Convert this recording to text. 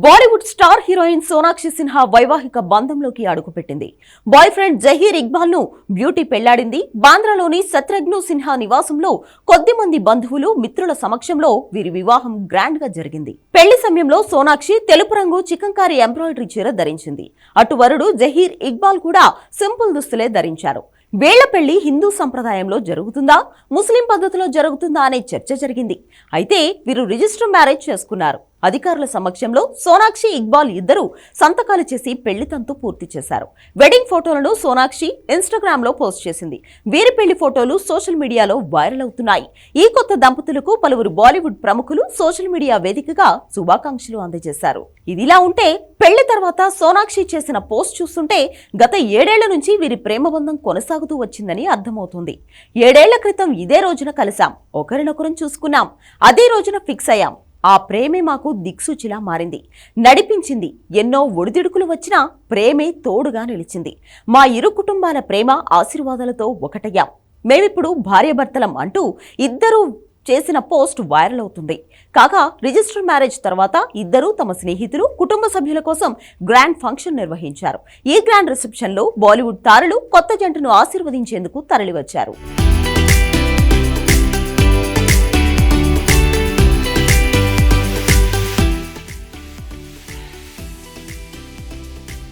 Bollywood star heroine Sonakshi Sinha వైవాహిక బంధంలోకి అడుగుపెట్టింది. బాయ్ ఫ్రెండ్ జహీర్ ఇక్బాల్ను బ్యూటీ పెళ్ళాడింది. బాంద్రాలోని సత్రజ్ఞు సిన్హా నివాసంలో కొద్ది మంది బంధువులు మిత్రుల సమక్షంలో వీరి వివాహం గ్రాండ్గా జరిగింది. పెళ్ళి సమయంలో సోనాక్షి తెలుపు రంగు చికంకారి ఎంబ్రాయిడరీ చీర ధరించింది. అటు వరుడు జహీర్ ఇక్బాల్ కూడా సింపుల్ దుస్తులే ధరించారు. వేళ్ళ పెళ్ళి హిందూ సంప్రదాయంలో జరుగుతుందా? ముస్లిం పద్ధతిలో జరుగుతుందా అనే చర్చ జరిగింది. అయితే వీరు రిజిస్టర్ మ్యారేజ్ చేసుకున్నారు. అధికారుల సమక్షంలో సోనాక్షి ఇక్బాల్ ఇద్దరు సంతకాలు చేసి పెళ్ళి తంతు పూర్తి చేశారు. వెడ్డింగ్ ఫోటోలను సోనాక్షి ఇన్స్టాగ్రామ్లో పోస్ట్ చేసింది. వీరి పెళ్ళి ఫోటోలు సోషల్ మీడియాలో వైరల్ అవుతున్నాయి. ఈ కొత్త దంపతులకు పలువురు బాలీవుడ్ ప్రముఖులు సోషల్ మీడియా వేదికగా శుభాకాంక్షలు అందజేశారు. ఇదిలా ఉంటే పెళ్ళి తర్వాత సోనాక్షి చేసిన పోస్ట్ చూస్తుంటే గత ఏడేళ్ళ నుంచి వీరి ప్రేమబంధం కొనసాగుతూ వచ్చిందని అర్థమవుతుంది. ఏడేళ్ళ క్రితం ఇదే రోజున కలిశాం. ఒకరినొకరం చూసుకున్నాం. అదే రోజున ఫిక్స్ అయ్యాం. ఆ ప్రేమే మాకు దిక్సూచిలా మారింది. నడిపించింది. ఎన్నో ఒడిదుడుకులు వచ్చినా ప్రేమే తోడుగా నిలిచింది. మా ఇరు కుటుంబాల ప్రేమ ఆశీర్వాదాలతో ఒకటయ్యాం. మేమిప్పుడు భార్యాభర్తలం అంటూ ఇద్దరూ చేసిన పోస్ట్ వైరల్ అవుతుంది. కాగా రిజిస్టర్ మ్యారేజ్ తర్వాత ఇద్దరూ తమ స్నేహితులు కుటుంబ సభ్యుల కోసం గ్రాండ్ ఫంక్షన్ నిర్వహించారు. ఈ గ్రాండ్ రిసెప్షన్లో బాలీవుడ్ తారలు కొత్త జంటను ఆశీర్వదించేందుకు తరలివచ్చారు.